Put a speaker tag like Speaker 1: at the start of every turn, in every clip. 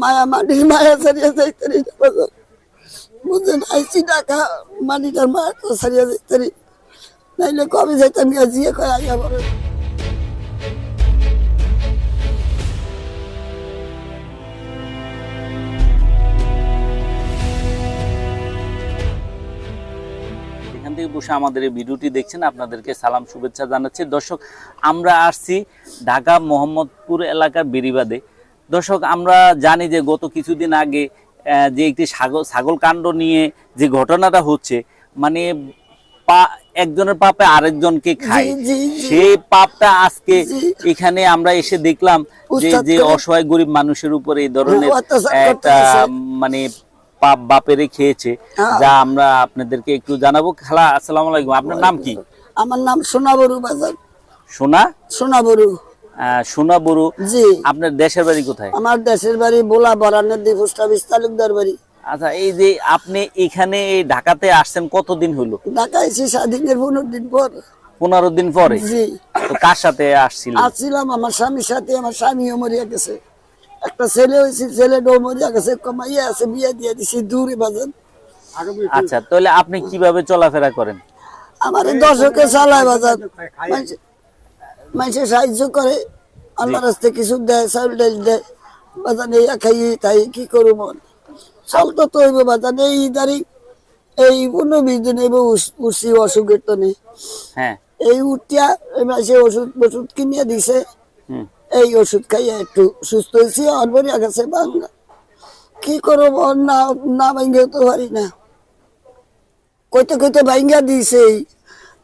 Speaker 1: মায়া মাটি, মায়া সারিয়া যাইতারি বুঝছেন আইসি টাকা মাটিটার মায়া সারিয়া যাইতারি নাইলে কবে যাইতাম জিয়ে কয় আইয়া বড়
Speaker 2: থেকে বসে আমাদের এই ভিডিওটি দেখছেন, আপনাদেরকে সালাম, শুভেচ্ছা জানাচ্ছি। দর্শক, আমরা আসছি ঢাকা মোহাম্মদপুর এলাকার বেরিবাদে দর্শক আমরা জানি যে গত কিছুদিন আগে যে একটি ছাগল ছাগল কাণ্ড নিয়ে যে ঘটনাটা হচ্ছে মানে পা একজনের পাপে আরেকজনকে খায়। সেই পাপটা আজকে এখানে আমরা এসে দেখলাম যে যে অসহায় গরিব মানুষের উপরে এই ধরনের একটা মানে পাপ বাপেরে খেয়েছে
Speaker 1: হ্যাঁ।
Speaker 2: যা আমরা আপনাদেরকে একটু জানাব। খালা আসসালামু আলাইকুম। আপনার নাম কি?
Speaker 1: আমার নাম সোনা বড়ু বাজার।
Speaker 2: সোনা?
Speaker 1: সোনা বড়ু
Speaker 2: আহ, সোনা বড়ু
Speaker 1: জি।
Speaker 2: আপনার দেশের বাড়ি কোথায়?
Speaker 1: আমার দেশের বাড়ি বোলা বরানের দি পোস্ট অফিস তালুকদার বাড়ি।
Speaker 2: আচ্ছা এই যে আপনি এখানে এই ঢাকাতে আসছেন কতদিন হলো
Speaker 1: ঢাকা এসে স্বাধীনের পনেরো দিন পর।
Speaker 2: পনেরো দিন পরে?
Speaker 1: জি।
Speaker 2: তো কার সাথে আসছিলেন?
Speaker 1: আসছিলাম আমার স্বামীর সাথে আমার স্বামীও মরিয়া গেছে। একটা ছেলে হয়েছে ছেলেটাও মরিয়া গেছে কমাইয়া আছে বিয়ে দিয়ে দিছি দূরে বাজান
Speaker 2: আচ্ছা তাহলে আপনি কীভাবে চলাফেরা করেন?
Speaker 1: আমার দশকে চালায় বাজার। মানুষে- মানুষে সাহায্য করে আল্লাহ রাস্তে কিছু দেয় চাউল ডাল দেয় বাজান এই খাই তাই কি করু মন চলতো তো হইব বাজান এই ইদারি এই পনেরো বিশ দিন হইব উঠছি অসুখের তো নেই।
Speaker 2: হ্যাঁ।
Speaker 1: এই উঠিয়া এই মাসে ওষুধ ওষুধ কিনিয়ে দিছে। এই ওষুধ খাইয়া একটু সুস্থ হয়েছি অনবরিয়া গেছে বাংলা। কি করব? না না ভাঙ্গেও তো পারি না। কইতে কইতে ভাঙ্গা দিছে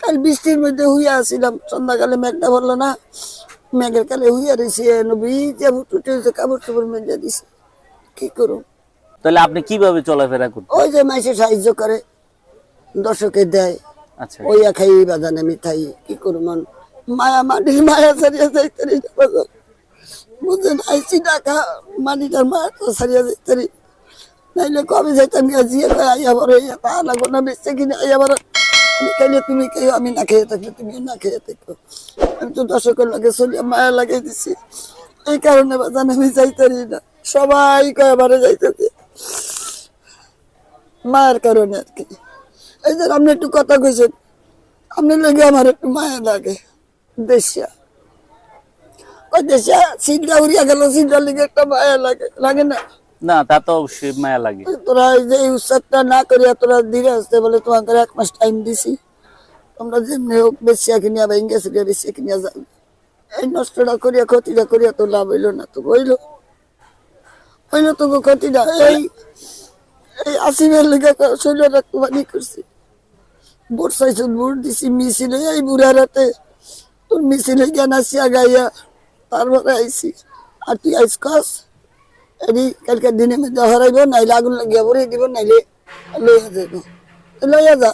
Speaker 1: কাল বৃষ্টির মধ্যে হুইয়া আসছিলাম সন্ধ্যাকালে মেঘটা বলল না মেঘের কালে হুইয়া রয়েছে টুটে হয়েছে কাপড় চোপড় মেজে দিছে। কি করব
Speaker 2: তাহলে আপনি কীভাবে চলাফেরা করতেন?
Speaker 1: ওই যে মাইসে সাহায্য করে দর্শকে দেয়।
Speaker 2: আচ্ছা।
Speaker 1: ওইয়া খাই বাজানে মিঠাই কি করব মন মায়া মাটি মায়া সারিয়া যাইতারি বাজান বুঝছেন আইসি টাকা মাটিটার মায়া সারিয়া যাইতারি নাইলে কবে যাইতাম জিয়ে আইয়া বড় ইয়া তা লাগো না বেচছে কিনে আইয়া বড়। আমি খাইলে তুমি খেয়ে আমি না খেয়ে থাকলে তুমি না খেয়ে থাকো। আমি তো দর্শকের লাগে চলিয়া মায়া লাগাই দিছি। এই কারণে বাজান, আমি যাইতারি না। সবাই কয় আবার মায়ের কারণে আর কি। এই যে আপনি একটু কথা কইছেন, আপনি লাগে আমার একটু মায়া লাগে। দেশিয়া। ওই দেশিয়া সিদ্ধা উড়িয়া গেল সিদ্ধা লিগে একটা মায়া লাগে লাগে না?
Speaker 2: না, তা তো অবশ্যই মায়া লাগে।
Speaker 1: তোরা যে এই উৎসবটা না করিয়া তোরা ধীরে আসতে বলে তোমাদের এক মাস টাইম দিছি। তোমরা যেমনি হোক বেশিয়া কিনিয়া বা ইংরেজ বেশিয়া কিনিয়া যাও। এই নষ্টটা করিয়া, ক্ষতিটা করিয়া তো লাভ হইল না তো হইল। হইল তো ক্ষতিটা, এই এই আসিমের লেগে শরীর রক্তবানি করছি। ভোট চাইছো ভোট দিছি, মিছিলে, এই বুড়া রাতে তোর মিছিলে জ্ঞান আসিয়া গাইয়া তারপরে আইসি আর তুই আইস কাস এদি কালকে দিনে মধ্যে হরাইব নাইলে আগুন লাগিয়া ভরে দিব নাইলে লইয়া যাইব লইয়া যা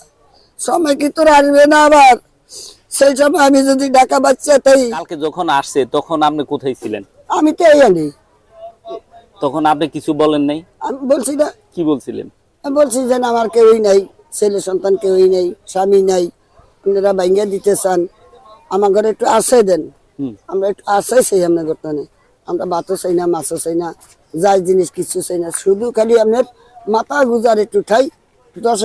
Speaker 1: সময় কি তোর আসবে না আবার সেই সময় আমি যদি ডাকা বাচ্চা তাই
Speaker 2: কালকে যখন আসছে তখন আপনি কোথায় ছিলেন?
Speaker 1: আমি তো এই আনি
Speaker 2: তখন আপনি কিছু বলেন নাই?
Speaker 1: আমি বলছি না।
Speaker 2: কি বলছিলেন?
Speaker 1: আমি বলছি যে না, আমার কেউই নাই ছেলে সন্তান কেউই নাই স্বামী নাই আপনারা ভাঙ্গা দিতে চান। আমার ঘরে একটু আসে দেন। আমরা একটু আসে চাই আপনার ঘটনে আমরা ভাতও চাই না মাছও চাই না। যাই জিনিস কিছু চাই না শুধু খালি আপনার মাথা গুজার একটু ঠাই দশ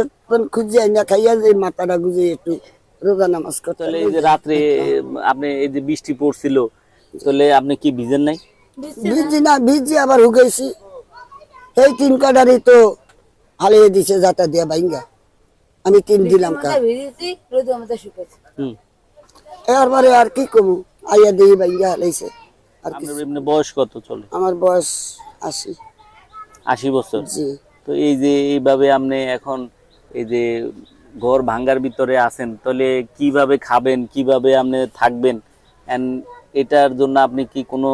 Speaker 1: খুঁজে আইনা খাইয়া যে মাথাটা গুজে একটু রোজা নামাজ করতে
Speaker 2: এই যে রাত্রে আপনি এই যে বৃষ্টি পড়ছিল তাহলে আপনি কি ভিজেন নাই?
Speaker 1: ভিজি না ভিজি আবার হুকাইছি এই তিন কাটারই তো হালিয়ে দিছে যাতা দিয়া ভাঙ্গা আমি তিন দিলাম কা
Speaker 3: ভিজেছি রোদে আমাদের শুকাইছে।
Speaker 2: হুম।
Speaker 1: এরপরে আর কি কমু? আইয়া দিয়ে ভাঙ্গা হালাইছে। আর কি
Speaker 2: বয়স কত চলে?
Speaker 1: আমার বয়স আশি।
Speaker 2: আশি বছর?
Speaker 1: জি।
Speaker 2: তো এই যে এইভাবে আপনি এখন এই যে ঘর ভাঙ্গার ভিতরে আছেন তাহলে কীভাবে খাবেন কীভাবে আপনি থাকবেন? এন্ড এটার জন্য আপনি কি কোনো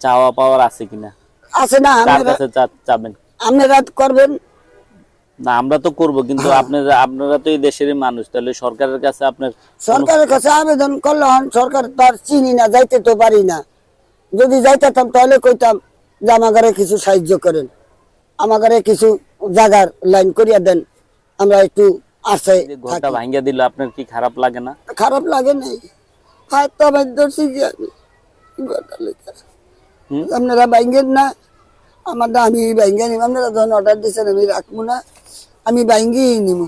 Speaker 2: চাওয়া পাওয়ার আছে কিনা?
Speaker 1: আছে না
Speaker 2: কার কাছে চাবেন?
Speaker 1: আপনারা করবেন?
Speaker 2: না আমরা তো করব কিন্তু আপনারা আপনারা তো এই দেশেরই মানুষ তাহলে সরকারের কাছে আপনার
Speaker 1: সরকারের কাছে আবেদন করলে সরকার তো আর চিনি না যাইতে তো পারি না। যদি যাইতাম তাহলে কইতাম যে আমার ঘরে কিছু সাহায্য করেন। আমার ঘরে কিছু জাগার লাইন করিয়া দেন। আমরা একটু আসে
Speaker 2: ঘরটা ভাঙ্গা দিল আপনার কি খারাপ লাগে না?
Speaker 1: খারাপ লাগে নাই। হাত তো আমার ধরছি কি আমি ঘরটা লেখা
Speaker 2: হুম?
Speaker 1: আপনারা ভাঙ্গেন না। আমার না আমি ব্যাঙ্গে নিব আপনারা যখন অর্ডার দিচ্ছেন আমি রাখব না। আমি ব্যাঙ্গেই নিব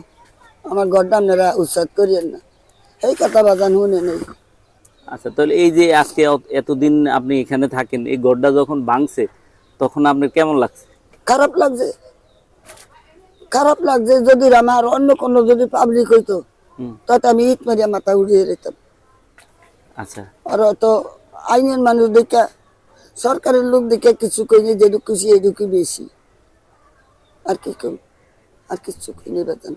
Speaker 1: আমার ঘরটা আপনারা উৎসাদ করিয়েন না। এই কথা বাজান শুনে নেই।
Speaker 2: আচ্ছা তাহলে এই যে আজকে এতদিন আপনি এখানে থাকেন এই গড়টা যখন ভাঙছে তখন আপনার কেমন লাগছে?
Speaker 1: খারাপ লাগছে। খারাপ লাগছে যদি আমার অন্য কোনো যদি পাবলিক হইতো তাতে আমি ইট মারিয়া মাথা উড়িয়ে যেতাম
Speaker 2: আচ্ছা।
Speaker 1: আর তো আইনের মানুষ দেখে সরকারের লোক দেখে কিছু কইনি যেটুকু খুশি এটুকু বেশি। আর কি কম আর কিছু কইনি বেতন।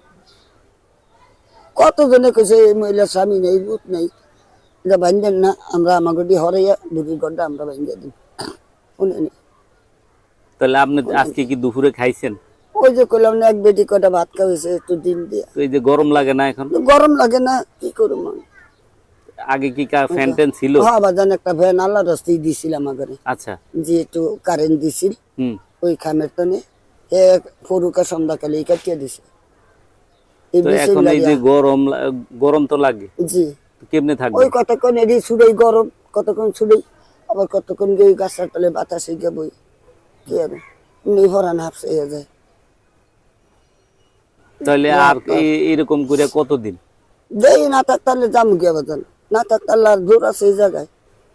Speaker 1: কতজনে কইছে এই মহিলা স্বামী নেই ভূত নেই। এটা বান্ধেন না আমরা আমাকে হরাইয়া বুড়ির গড্ডা আমরা দিই শুনে
Speaker 2: তাহলে আপনি আজকে কি দুপুরে খাইছেন
Speaker 1: ওই যে কইলাম না এক বেটি কটা ভাত খাওয়াইছে একটু ডিম দিয়া
Speaker 2: এই যে গরম লাগে না এখন
Speaker 1: গরম লাগে না কি করব
Speaker 2: আগে কি ফ্যান ট্যান ছিল
Speaker 1: হ্যাঁ বাজান একটা ভ্যান আল্লাহ রাস্তায় দিছিলাম আগে
Speaker 2: আচ্ছা
Speaker 1: যে একটু কারেন্ট দিছিল
Speaker 2: হুম
Speaker 1: ওই খামের তনে এ ফরুকা সন্ধ্যাকালে এই কাটিয়ে দিছে
Speaker 2: এখন এই যে গরম গরম তো লাগে
Speaker 1: জি
Speaker 2: কেমনে থাকবে?
Speaker 1: ওই কতক্ষণ এডি ছুড়েই গরম কতক্ষণ ছুড়েই আবার কতক্ষণ গিয়ে গাছের তলে বাতাসে গিয়ে বই কি নিভরান হাফসে যায়।
Speaker 2: তাহলে আর এইরকম করে কতদিন?
Speaker 1: দেই না থাক তাহলে যাম গিয়া বাজান না থাক তাহলে আর জোর আছে এই জায়গায়?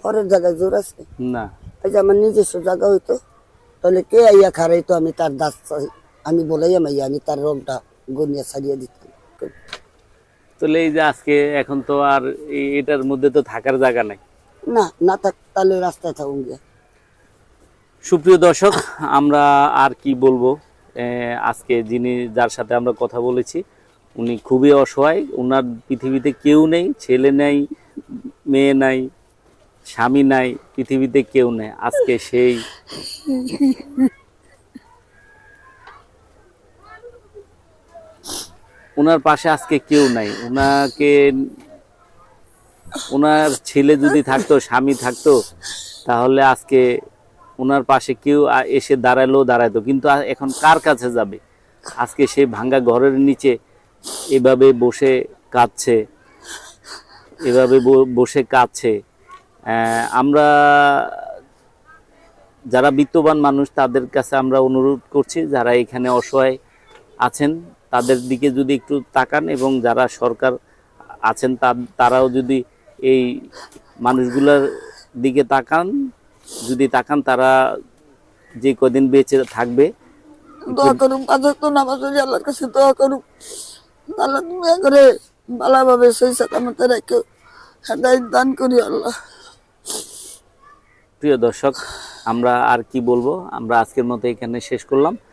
Speaker 1: পরের জায়গায় জোর আছে?
Speaker 2: না।
Speaker 1: এই যে আমার নিজস্ব জায়গা হইতো তাহলে কে আইয়া খারাইতো আমি তার দাস আমি বলাইয়া মাইয়া আমি তার রংটা গনিয়া ছাড়িয়ে দিতাম।
Speaker 2: তাহলে এই যে আজকে এখন তো আর এটার মধ্যে তো থাকার জায়গা নাই।
Speaker 1: না না থাক তাহলে রাস্তায় থাকুন গিয়া।
Speaker 2: সুপ্রিয় দর্শক আমরা আর কি বলব? আজকে যিনি যার সাথে আমরা কথা বলেছি উনি খুবই অসহায়। ওনার পৃথিবীতে কেউ নেই ছেলে নেই মেয়ে নাই স্বামী নাই পৃথিবীতে কেউ নেই। আজকে সেই ওনার পাশে আজকে কেউ নাই। ওনাকে ওনার ছেলে যদি থাকতো, স্বামী থাকতো, তাহলে আজকে ওনার পাশে কেউ এসে দাঁড়ালেও দাঁড়াইতো। কিন্তু এখন কার কাছে যাবে? আজকে সে ভাঙ্গা ঘরের নিচে এভাবে বসে কাঁদছে, এভাবে বসে কাঁদছে। আমরা যারা বিত্তবান মানুষ, তাদের কাছে আমরা অনুরোধ করছি, যারা এখানে অসহায় আছেন তাদের দিকে যদি একটু তাকান এবং যারা সরকার আছেন তারাও যদি এই মানুষগুলোর দিকে তাকান যদি তাকান তারা যে কদিন বেঁচে থাকবে
Speaker 1: দোয়া তো নামাজ পড়ি আল্লাহর কাছে দোয়া করুক আল্লাহ তুমি করে ভালোভাবে সেই সাকামতে রেখে হেদায়ত দান করি আল্লাহ।
Speaker 2: প্রিয় দর্শক আমরা আর কি বলব? আমরা আজকের মতো এখানে শেষ করলাম।